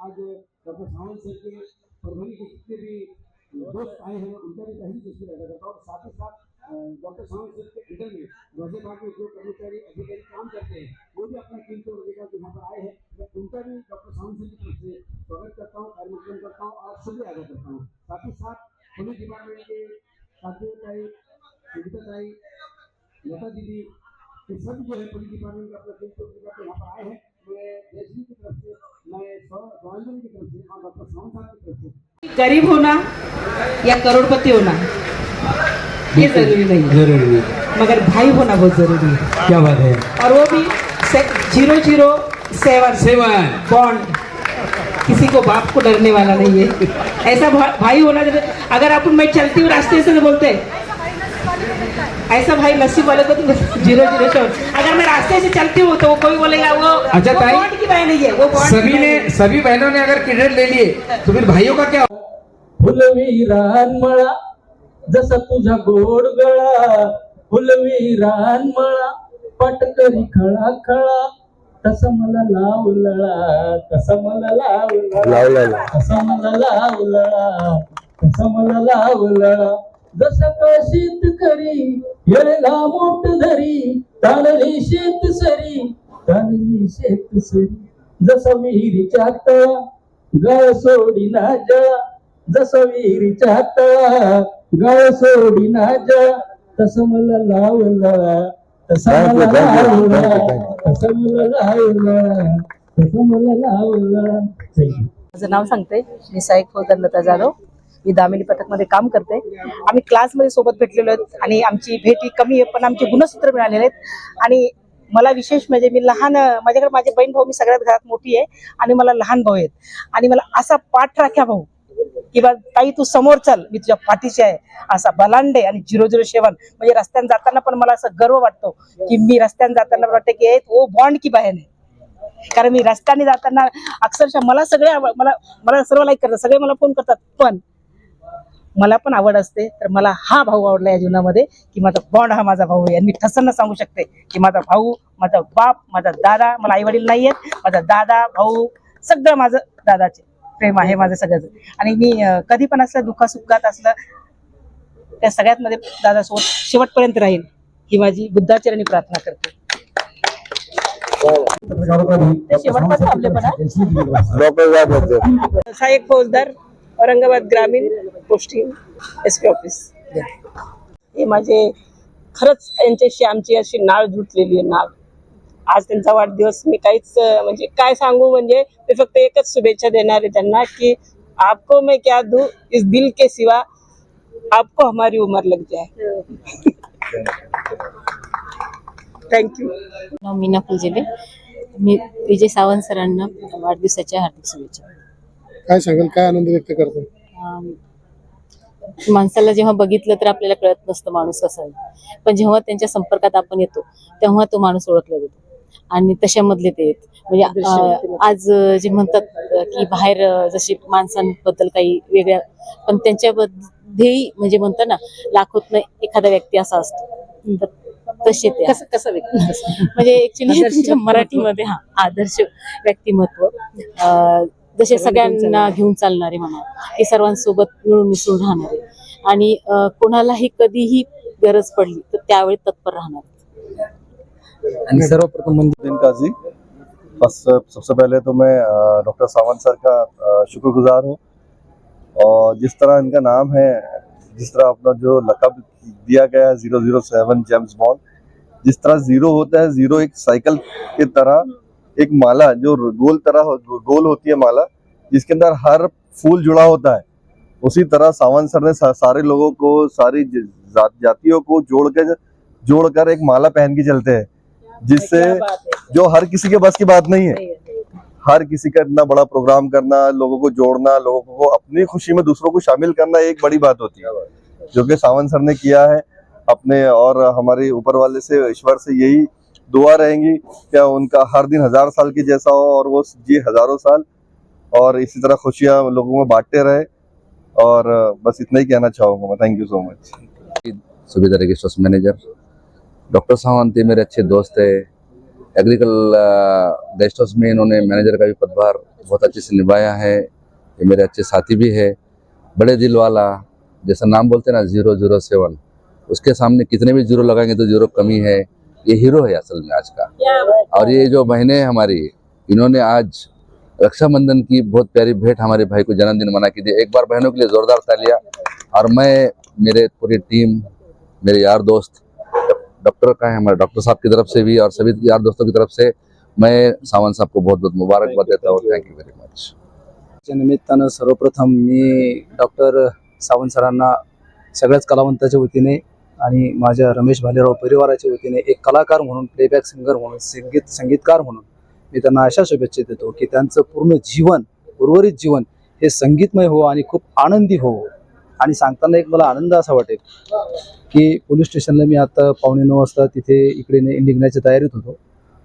आज doctor Sawant sir के परभणी के जितने भी दोस्त आए हैं, उनका भी तहरीर शुक्रिया अदा करता हूँ। साथ ही साथ डॉक्टर सावंत सर के अंडर में गाजियाबाद में जो कर्मचारी, अधिकारी काम करते हैं, वो भी अपना कीमती के यहाँ पर आए हैं। मैं उनका भी डॉक्टर सावंत सर की तरफ़ से स्वागत करता हूँ, कार्यक्रम करता हूँ और शुक्रिया अदा करता हूँ। साथ ही साथ पुलिस डिपार्टमेंट के साथियों का सुविधा ताई, लता दीदी, ये सब जो है पुलिस डिपार्टमेंट का अपना टीम को लेकर के यहाँ पर आए हैं मैं जयश्री की तरफ़ से मैं स्वामी की तरफ़ से और डॉक्टर सावंत साहब की तरफ़ से गरीब होना या करोड़पति होना ये ज़रूरी नहीं है ज़रूरी है मगर भाई होना बहुत ज़रूरी है क्या बात है और वो भी zero zero seven seven bond किसी को बाप को डरने वाला नहीं है. ऐसा भा- भाई होना अगर आप मैं चलती हूँ रास्ते से तो बोलते ऐसा भाई नसीब वाले को तो ज़ीरो ज़ीरो सेवन अगर मैं रास्ते से चलती हूँ तो वो कोई बोलेगा वो अच्छा, ताई, की बहन नहीं है वो सभी ने सभी बहनों ने अगर क्रेडिट ले लिए तो फिर भाइयों का क्या फुलवी रानमळा जसा तुझा गोड गळा. फुलवी रानमळा पटकरी खळा खळा. तसं मला लावलळा तसं मला लावलळा तसं मला लावलळा तसं मला लावलळा जसं का शेतकरी येळेला मोठ धरी ताणली शेत सरी ताणली शेत सरी. जसं विहिरीच्या तळा गळ सोडी ना जळा. जसं विहिरीच्या गळ सोडी ना जळा तसं मला लावला तसं मला लावला तसं मला लावला तसं मला लावला. माझं नाव सांगते मी फौजदार लता जाधव. मी दामिनी पथकमध्ये काम करते. आम्ही क्लासमध्ये सोबत भेटलेलो आहेत आणि आमची भेट ही कमी आहे पण आमचे गुणसूत्र मिळालेले आहेत. आणि मला विशेष म्हणजे मी लहान माझ्याकडे माझे बहीण भाऊ मी सगळ्यात घरात मोठी आहे आणि मला लहान भाऊ आहेत. आणि मला असा पाठ राख्या भाऊ किंवा ताई तू समोर चल मी तुझ्या पाठीशी आहे. असा बलांडे आणि झिरो झिरो सेवन म्हणजे रस्त्याने जाताना पण मला असं गर्व वाटतो की मी रस्त्याने जाताना वाटतं की ओ बॉन्ड की बाहेर आहे. कारण मी रस्त्याने जाताना अक्षरशः मला सगळे मला मला सर्व लाईक करतात सगळे मला फोन करतात. पण मला पण आवड असते तर मला हा भाऊ आवडला या जीवनामध्ये की माझा बॉन्ड हा माझा भाऊ आहे. आणि मी ठसन सांगू शकते की माझा भाऊ माझा बाप माझा दादा मला आई वडील नाही आहेत माझा दादा भाऊ सगळं माझं दादाचे. प्रेम आहे माझं सगळ्याचं. आणि मी कधी पण असलं दुःखासुखात असलं त्या सगळ्यात मध्ये दादासोबत शेवटपर्यंत राहील ही माझी बुद्धाचरणी प्रार्थना करते. ते शेवटपर्यंत सहाय्यक फौजदार औरंगाबाद ग्रामीण पोस्टिंग एस पी ऑफिस हे माझे खरंच यांच्याशी आमची अशी नाळ जुटलेली आहे नाळ. आज त्यांचा वाढदिवस मी काहीच म्हणजे काय सांगू म्हणजे मी फक्त एकच शुभेच्छा देणार आहे त्यांना की आपको मैं क्या दूं? इस दिल के सिवा आपको हमारी उम्र लग जाए. थँक्यू नाव मीना फुलझेले. मी विजय सावंत सरांना वाढदिवसाच्या हार्दिक शुभेच्छा. काय सांगाल? काय आनंद व्यक्त करतो? अं, माणसाला जेव्हा बघितलं तर आपल्याला कळत नसतं माणूस कसा आहे. पण जेव्हा त्यांच्या संपर्कात आपण येतो तेव्हा तो माणूस ओळखला जातो. आणि तशामधले ते म्हणजे आज जे म्हणतात की बाहेर जशी माणसांबद्दल काही वेगळ्या पण त्यांच्यामध्ये म्हणजे म्हणतात ना लाखोतनं एखादा व्यक्ती असा असतो. तर तसे ते कसं कसं व्यक्त? म्हणजे ऍक्च्युली. मराठीमध्ये हा आदर्श व्यक्तिमत्व. अं, जसे सगळ्यांना घेऊन चालणारे. म्हणा की सर्वांसोबत मिळून मिसळून राहणारे. आणि कोणालाही कधीही गरज पडली तर त्यावेळी तत्पर राहणारे. सर्वप्रथम सबसे पहले तो मैं डॉक्टर सावंत सर का शुक्रगुजार हूँ। और जिस तरह इनका नाम है जिस तरह अपना जो लकब दिया गया है zero zero seven James Bond जिस तरह ज़ीरो होता है ज़ीरो एक साइकिल की तरह एक माला जो गोल तरह गोल होती है माला जिसके अंदर हर फूल जुड़ा होता है। उसी तरह सावंत सर ने सा, सारे लोगों को सारी जातियों को जोड़ के जोड़कर एक माला पहन के चलते हैं। जिससे जो हर किसी के बस की बात नहीं है। हर किसी का इतना बड़ा प्रोग्राम करना लोगों को जोड़ना लोगों को अपनी खुशी में दूसरों को शामिल करना एक बड़ी बात होती है। जो कि सावंत सर ने किया है अपने और हमारे ऊपर वाले से ईश्वर से यही दुआ रहेंगी क्या उनका हर दिन हज़ार साल की जैसा हो और वो जी हज़ारों साल और इसी तरह खुशियाँ लोगों में बांटते रहे। और बस इतना ही कहना चाहूँगा मैं। थैंक यू सो मच सुबेदार रेगिस्ट्रस मैनेजर डॉक्टर सावंत ये मेरे अच्छे दोस्त है। एग्रीकल गेस्ट हाउस में इन्होंने मैनेजर का भी पदभार बहुत अच्छे से निभाया है। ये मेरे अच्छे साथी भी है। बड़े दिल वाला जैसा नाम बोलते हैं ना ज़ीरो ज़ीरो सेवन उसके सामने कितने भी ज़ीरो लगाएँगे तो ज़ीरो कमी है। ये हीरो है असल में आज का। और ये जो बहनें हैं हमारी इन्होंने आज रक्षाबंधन की बहुत प्यारी भेंट हमारे भाई को जन्मदिन मना के दिया एक बार बहनों के लिए जोरदार तालियाँ। और मैं मेरे पूरी टीम मेरे यार दोस्त डॉक्टर का है हमारे डॉक्टर साहब की तरफ से भी और सभी यार दोस्तों की तरफ से मैं सावंत साहब को बहुत बहुत मुबारकबाद देता हूँ थैंक यू वेरी मच च्या निमित्तानं सर्वप्रथम मी डॉक्टर सावंत सरांना सगळ्याच कलावंताच्या वतीने आणि माझ्या रमेश भालेराव परिवाराच्या वतीने एक कलाकार म्हणून प्लेबॅक सिंगर म्हणून संगीत संगीतकार म्हणून मी त्यांना अशा शुभेच्छा देतो की त्यांचं पूर्ण जीवन उर्वरित जीवन हे संगीतमय हो आणि खूप आनंदी हो. आणि सांगताना एक मला आनंद असा वाटेल की पोलीस स्टेशनला मी आता पावणे नऊ वाजता तिथे इकडे निघण्याच्या तयारीत होतो.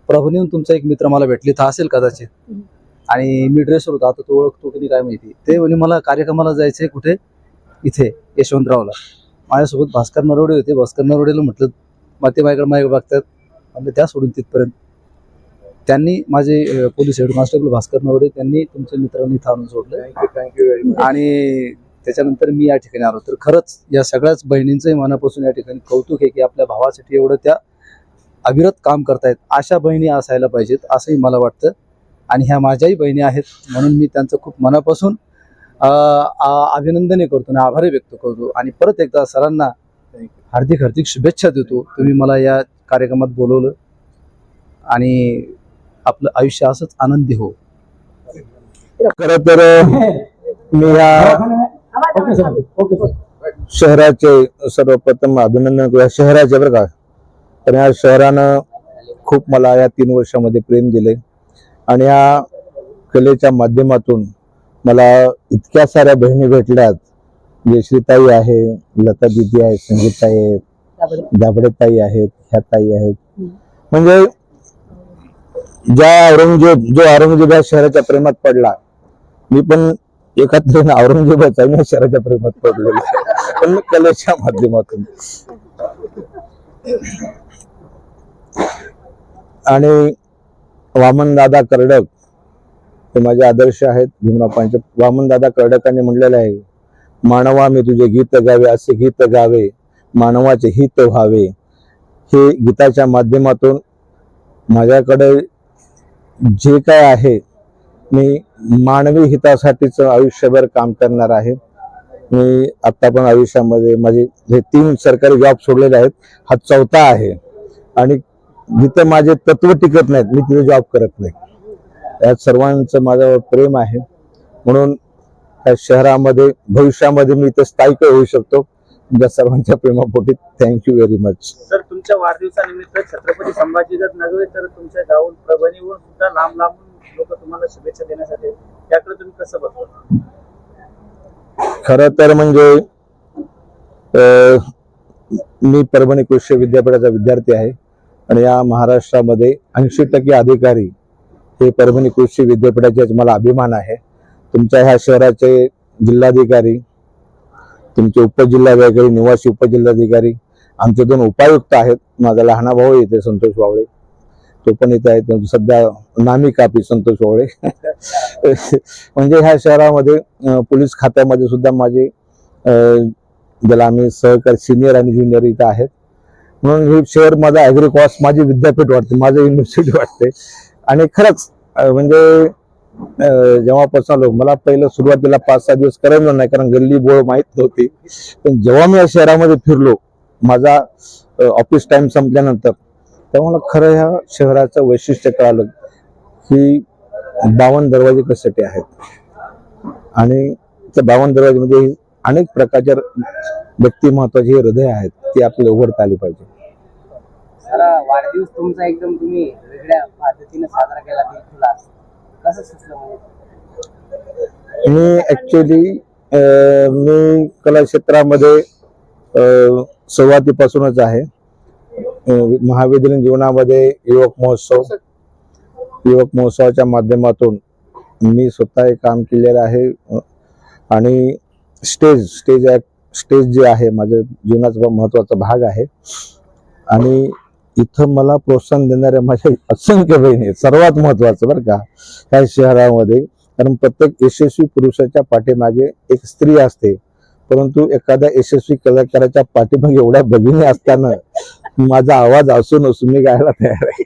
प्रभूनेहून तुमचा एक मित्र मला भेटले. तर असेल कदाचित. आणि मी ड्रेसवर होतो. आता तो ओळखतो की काय माहिती. ते म्हणे मला कार्यक्रमाला जायचंय कुठे? इथे यशवंतरावला. माझ्यासोबत भास्कर नरवडे होते. भास्कर नरवडेला म्हटलं माते माझ्याकडे माझ्याकडे बघतात. म्हणजे त्या सोडून तिथपर्यंत. त्यांनी माझे police head constable Bhaskar Narwade त्यांनी तुमच्या मित्रांनी आणून सोडलं. आणि त्याच्यानंतर मी या ठिकाणी आलो. तर खरंच या सगळ्याच बहिणींचंही मनापासून या ठिकाणी कौतुक आहे की आपल्या भावासाठी एवढं त्या अविरत काम करतायत. अशा बहिणी असायला पाहिजेत असंही मला वाटतं. आणि ह्या माझ्याही बहिणी आहेत म्हणून मी त्यांचं खूप मनापासून अभिनंदनही करतो आणि आभारही व्यक्त करतो. आणि परत एकदा सरांना हार्दिक हार्दिक शुभेच्छा देतो. तुम्ही मला या कार्यक्रमात बोलवलं. आणि आपलं आयुष्य असंच आनंदी हो. खर तर मी या ओके सर. Okay sir. शहराचे सर्वप्रथम अभिनंदन करू या शहराचे बरं का. पण या शहरानं खूप मला या तीन वर्षामध्ये प्रेम दिले. आणि या कलेच्या माध्यमातून मला इतक्या साऱ्या बहिणी भेटल्यात. जयश्रीताई आहे लता दिदी आहे संगीताई आहेत दाभडेताई आहेत ह्या ताई आहेत. म्हणजे ज्या औरंगजेब जो औरंगजेब या शहराच्या प्रेमात पडला मी पण एका औरंगजेबाचा मी शहराच्या प्रेमात पडलेलो पण कलेच्या माध्यमातून. आणि वामन दादा कर्डक हे माझे आदर्श आहेत भीमरापांचे वामन दादा कर्डकांनी म्हणलेले आहे मानवा मी तुझे गीत गावे असे गीत गावे. मानवाचे हित व्हावे. हे गीताच्या माध्यमातून माझ्याकडे जे काय आहे मी मानवी हितासाठीच आयुष्यभर काम करणार आहे. मी आत्ता पण आयुष्यामध्ये माझे हे तीन सरकारी जॉब सोडलेले आहेत. हा चौथा आहे. आणि जिथं माझे तत्व टिकत नाहीत मी तिथे जॉब करत नाही. यात सर्वांचं माझ्यावर प्रेम आहे. म्हणून या शहरामध्ये भविष्यामध्ये मी इथं स्थायिक होऊ शकतो. तुमच्या सर्वांच्या प्रेमापोटी thank you very much sir तुमच्या वाढदिवसानिमित्त छत्रपती संभाजीगड नव्हे तर तुमच्या गावून परभणीहून सुद्धा लांब लांबून लोक तुम्हाला शुभेच्छा देण्यासाठी त्याकडे तुम्ही कसं बघता? खर तर म्हणजे मी परभणी कृषी विद्यापीठाचा विद्यार्थी आहे आणि या महाराष्ट्रामध्ये ऐंशी टक्के अधिकारी हे परभणी कृषी विद्यापीठाचे मला अभिमान आहे. तुमच्या ह्या शहराचे जिल्हाधिकारी तुमचे उपजिल्हाधिकारी निवासी उपजिल्हाधिकारी आमचे दोन उपायुक्त आहेत. माझा लहाना भाऊ येते संतोष वावळे. तो पण इथे आहे. सध्या नामी कापी संतोष ओळे म्हणजे ह्या शहरामध्ये पोलीस खात्यामध्ये सुद्धा माझे ज्याला आम्ही सहकारी सिनियर आणि ज्युनियर इथं आहेत. म्हणून हे शहर माझा ॲग्रिकॉस माझी विद्यापीठ वाटते माझं युनिव्हर्सिटी वाटते. आणि खरंच म्हणजे जेव्हापासून आलो मला पहिलं सुरुवातीला पाच सहा दिवस करायला नाही कारण गल्ली बोळ माहीत नव्हती. पण जेव्हा मी या शहरामध्ये फिरलो माझा ऑफिस टाइम संपल्यानंतर मला खरं ह्या शहराचं वैशिष्ट्य कळालं की बावन्न दरवाजे कशासाठी आहेत? आणि त्या बावन्न दरवाजेमध्ये अनेक प्रकारच्या व्यक्तिमत्वाचे हृदय आहेत ती आपल्याला उघडता आली पाहिजे. वाढदिवस तुमचा एकदम तुम्ही वेगळ्या पद्धतीने साजरा केला बिलकुल कसं सुचलं म्हणजे? मी ऍक्च्युली मी कला क्षेत्रामध्ये सुरुवातीपासूनच आहे. महाविद्यालयीन जीवनामध्ये युवक महोत्सव युवक महोत्सवाच्या माध्यमातून मी स्वतः हे काम केलेलं आहे. आणि स्टेज स्टेज स्टेज जे आहे माझ्या जीवनाचा महत्त्वाचा भाग आहे. आणि इथं मला प्रोत्साहन देणाऱ्या माझ्या असंख्य बहिणी आहेत. सर्वात महत्वाचं बरं का ह्या शहरामध्ये. कारण प्रत्येक यशस्वी पुरुषाच्या पाठीमागे एक स्त्री असते. परंतु एखाद्या यशस्वी कलाकाराच्या पाठीमागे एवढ्या भगिनी असताना माझा आवाज असून असून मी गायला तयार आहे.